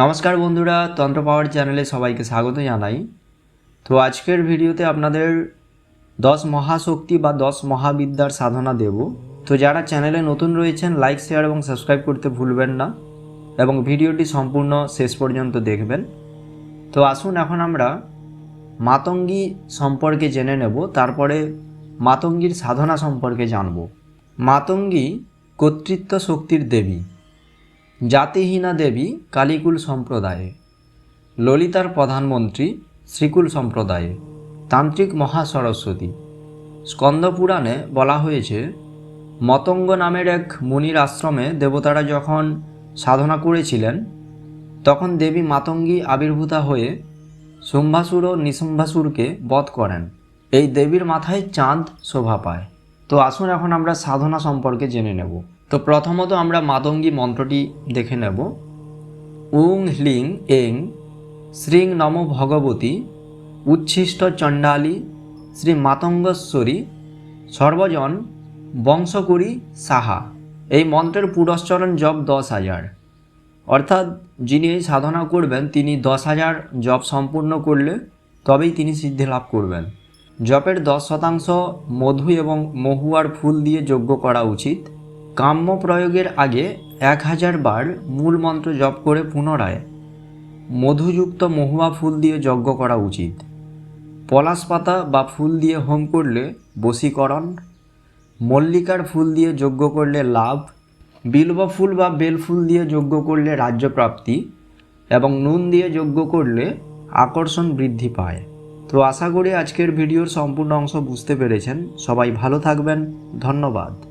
নমস্কার বন্ধুরা, তন্ত্র পাওয়ার চ্যানেলে সবাইকে স্বাগত জানাই। তো আজকের ভিডিওতে আপনাদের দশ মহাশক্তি বা দশ মহাবিদ্যার সাধনা দেব। তো যারা চ্যানেলে নতুন রয়েছেন লাইক শেয়ার এবং সাবস্ক্রাইব করতে ভুলবেন না এবং ভিডিওটি সম্পূর্ণ শেষ পর্যন্ত দেখবেন। তো আসুন এখন আমরা মাতঙ্গী সম্পর্কে জেনে নেব, তারপরে মাতঙ্গীর সাধনা সম্পর্কে জানব। মাতঙ্গী কর্তৃত্ব শক্তির দেবী। জাতিহীনা দেবী কালীকুল সম্প্রদায়ে, ললিতার প্রধানমন্ত্রী শ্রীকুল সম্প্রদায়ে, তান্ত্রিক মহাসরস্বতী। স্কন্দপুরাণে বলা হয়েছে, মতঙ্গ নামের এক মুনির আশ্রমে দেবতারা যখন সাধনা করেছিলেন, তখন দেবী মাতঙ্গী আবির্ভূতা হয়ে শুম্ভাসুর ও নিশুম্ভাসুরকে বধ করেন। এই দেবীর মাথায় চাঁদ শোভা পায়। তো আসুন এখন আমরা সাধনা সম্পর্কে জেনে নেব। তো প্রথমত আমরা মাতঙ্গী মন্ত্রটি দেখে নেব। উং হ্লিং এং শ্রীং নম ভগবতী উচ্ছিষ্ট চণ্ডালী শ্রী মাতঙ্গেশ্বরী সর্বজন বংশকুরি সাহা। এই মন্ত্রের পুরস্চরণ জপ দশ হাজার। অর্থাৎ যিনি এই সাধনা করবেন, তিনি দশ হাজার জপ সম্পূর্ণ করলে তবেই তিনি সিদ্ধি লাভ করবেন। জপের দশ শতাংশ মধু এবং মহুয়ার ফুল দিয়ে যজ্ঞ করা উচিত। কাম্য প্রয়োগের আগে এক হাজার বার মূল মন্ত্র জপ করে পুনরায় মধুযুক্ত মহুয়া ফুল দিয়ে যজ্ঞ করা উচিত। পলাশ পাতা বা ফুল দিয়ে হোম করলে বশীকরণ, মল্লিকার ফুল দিয়ে যজ্ঞ করলে লাভ, বিল্ব ফুল বা বেল ফুল দিয়ে যজ্ঞ করলে রাজ্যপ্রাপ্তি এবং নুন দিয়ে যজ্ঞ করলে আকর্ষণ বৃদ্ধি পায়। তো আশা করি আজকের ভিডিওর সম্পূর্ণ অংশ বুঝতে পেরেছেন। সবাই ভালো থাকবেন। ধন্যবাদ।